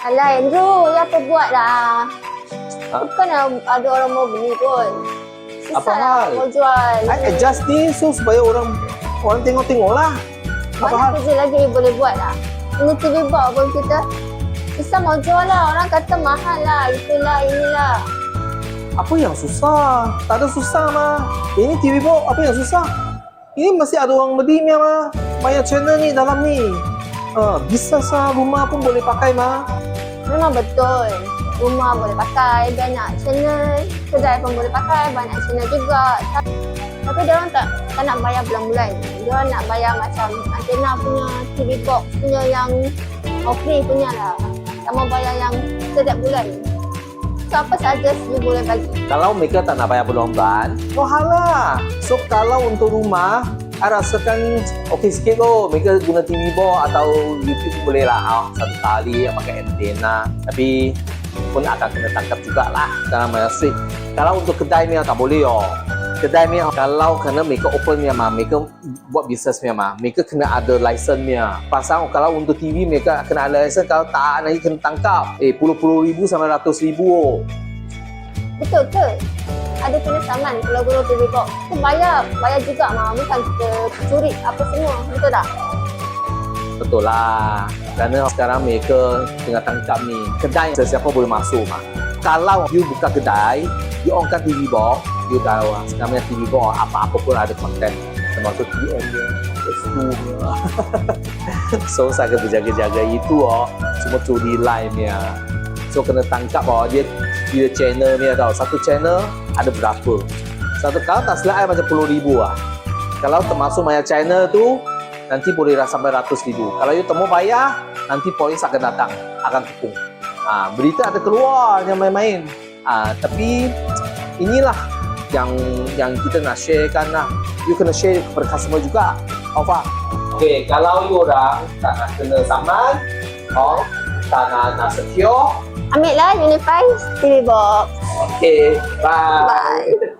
Alah Andrew, ya apa buat lah. Ha? Bukan ada orang mau beli pun. Susah Apa lah hal? mau jual. I adjust ni so supaya orang orang tengok-tengok lah. Apa hal? Banyak kerja lagi boleh buat lah. Ini TV box pun kita. Susah mau jual lah. Orang kata mahal lah. Itulah, inilah. Apa yang susah? Tak ada susah mah. Ini TV box apa yang susah? Ini masih ada orang beli ni mah. Banyak channel ni dalam ni. Uh, bisa sah rumah pun boleh pakai mah. Memang betul. Rumah boleh pakai. Banyak channel. Kedai pun boleh pakai. Banyak channel juga. Tapi, dia orang tak, tak nak bayar bulan-bulan. Dia orang nak bayar macam antena punya TV box punya yang oh, free punya lah. Tak mau bayar yang setiap bulan. So apa saja you boleh bagi. Kalau mereka tak nak bayar bulan-bulan, mahal lah. So kalau untuk rumah, Rasakan okey sikit kot. Mereka guna TV box atau YouTube boleh lah. Ah, satu kali pakai antena. Tapi pun akan kena tangkap jugalah dalam masa. Kalau untuk kedai ni tak boleh oh. Kedai ni kalau kena mereka open ni mah, mereka buat bisnes ni mah, mereka kena ada license ni. Pasal kalau untuk TV mereka kena ada license, kalau tak nanti kena tangkap. Eh, puluh-puluh ribu sampai ratus ribu oh. Betul ke? Ada kena saman kalau guna TV box. Kita bayar. Bayar juga mah. Bukan kita curi apa semua. Betul tak? Betul lah. Kerana sekarang mereka tengah tangkap ni. Kedai sesiapa boleh masuk mah. Kalau you buka kedai, you on kan TV box, you tahu lah. Sekarang TV box apa-apa pun ada konten. Termasuk PM dia, S2 nya. so saya kena berjaga-jaga itu oh. Semua curi line nya. So kena tangkap oh dia dia channel ni tau. Satu channel ada berapa. Satu kalau tak silap macam puluh ribu lah. Kalau termasuk banyak channel tu, nanti boleh dah sampai ratus ribu. Kalau you temu bayar, nanti polis akan datang, akan kepung. Ha, berita ada keluar yang main-main. Ha, tapi inilah yang yang kita nak sharekan lah. You kena share kepada customer juga. Alfa. Okay, kalau you orang tak nak kena saman, oh, tak nak, nak secure, Ambil lah Unify TV box. okay, bye. Bye.